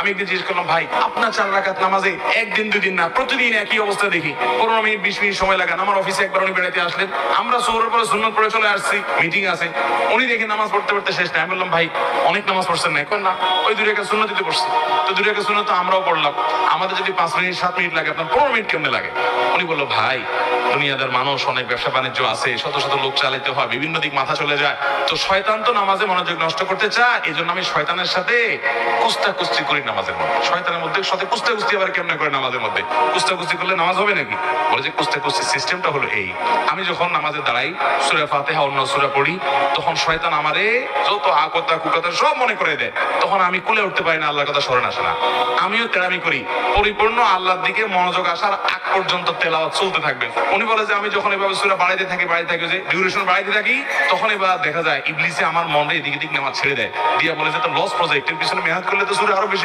আমি একদিন জিজ্ঞেস করলাম, ভাই, আপনার চার রাকাত নামাজে একদিন দুই দিন না, প্রতিদিন একই অবস্থা দেখি। পনেরো মিনিট, বিশ মিনিট সময় লাগান। আমার অফিসে একবার উনি বেড়াতে আসলেন। আমরা সৌরের পরে সুন্নত পরে চলে আসছি মিটিং আছে। উনি দেখে নামাজ পড়তে পড়তে শেষ আমি বললাম, ভাই, অনেক নামাজ পড়ছেন না এখন না, ওই দুই রেখা শূন্য দিতে পড়ছি। তো দুই রেখা শূন্য তো আমরাও পড়লাম। আমাদের যদি পাঁচ মিনিট, সাত মিনিট লাগে, আপনার পনেরো মিনিট কেমনে লাগে? উনি বলল, ভাই দুনিয়াদার মানুষ, অনেক ব্যবসা বাণিজ্য আছে, শত শত লোক চালাইতে হয়, বিভিন্ন দিক মাথা চলে যায়। তো শয়তান তো নামাজে মনোযোগ নষ্ট করতে চায় এই জন্য আমি শয়তানের সাথে কুস্তা কুস্তি করি নামাজের মধ্যে। শয়তানের মধ্যে সাথে কুস্তা কুস্তি আবার কেমনে করে নামাজের মধ্যে? কুস্তা কুস্তি করলে নামাজ হবে নাকি? বলে যে কুস্তা কুস্তি সিস্টেমটা হলো এই। আমি যখন নামাজে দাঁড়াই, সুরা ফাতেহা অন্য সুরা পড়ি, তখন শয়তান আমারে যত আকতা কুকতা সব মনে করে দেয়। তখন আমি কুলে উঠতে পারি না, আল্লাহর কথা স্মরণ আসে না। আমিও তেরামি করি। পরিপূর্ণ আল্লাহর দিকে মনোযোগ আসার আগ পর্যন্ত তেলাওয়াত চলতে থাকবে। উনি বলে যে, আমি যখন এভাবে সুরা বাড়াইতে থাকি বাড়াইতে থাকি যে ডিউরেশন বাড়াইতে থাকি, তখন এবার দেখা যায়, ইবলিসে আমার মনে এদিকে দিক নামাজ ছেড়ে দেয়। দিয়া বলে যে তো লস প্রজেক্টের পিছনে মেহনত করলে তো সুরা আরও বেশি